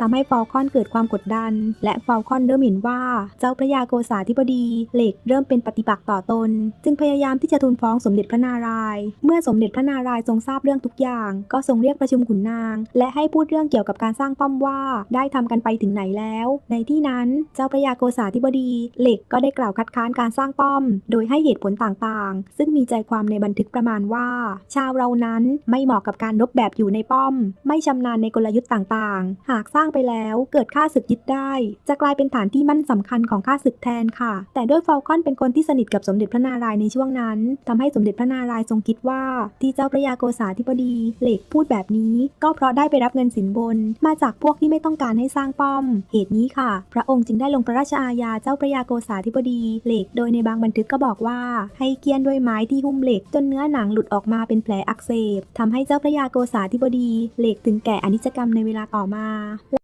ทำให้ฟอลคอนเกิดความกดดัน และฟอลคอนเริ่มเห็นว่าเจ้าพระยาโกษาธิบดีเหล็กเริ่มเป็นปฏิปักษ์ต่อตน จึงพยายามที่จะทูลฟ้องสมเด็จพระนารายณ์เมื่อสมเด็จพระนารายณ์ทรงทราบเรื่องทุกอย่าง ก็ทรงเรียกประชุมขุนนาง และให้พูดเรื่องเกี่ยวกับการสร้างป้อมว่าได้ทำกันไปถึงไหนแล้ว ในที่นั้นเจ้าพระยาโกษาธิบดีเหล็กก็ได้กล่าวคัดค้านการสร้างป้อม โดยให้เหตุผลต่างๆ ซึ่งมีใจความในบันทึกประมาณว่า ชาวเรานั้นไม่เหมาะกับการรบแบบอยู่ในป้อม ไม่ชำนาญในกลยุทธ์ต่างๆ หากสร้างไปแล้ว เกิดค่าศึกยึดได้ จะกลายเป็นฐานที่มั่นสำคัญของข้าศึกแทนค่ะ แต่ด้วยฟอลคอนเป็นคนที่สนิทกับสมเด็จพระนารายณ์ในช่วงนั้นทำให้สมเด็จพระนารายณ์ทรงคิดว่า ที่เจ้าพระยาโกษาธิบดีเหล็กพูดแบบนี้ ก็เพราะได้ไปรับเงินสินบน มาจากพวกที่ไม่ต้องการให้สร้างป้อม เหตุนี้ค่ะ พระองค์จึงได้ลงพระราชอาญาเจ้าพระยาโกษาธิบดีเหล็ก โดยในบางบันทึกก็บอกว่า ให้เกียนด้วยไม้ที่หุ้มเหล็ก จนเนื้อหนังหลุดออกมาเป็นแผลอักเสบทำให้เจ้าพระยาโกษาธิบดีเหล็กถึงแก่อนิจกรรมในเวลาต่อมา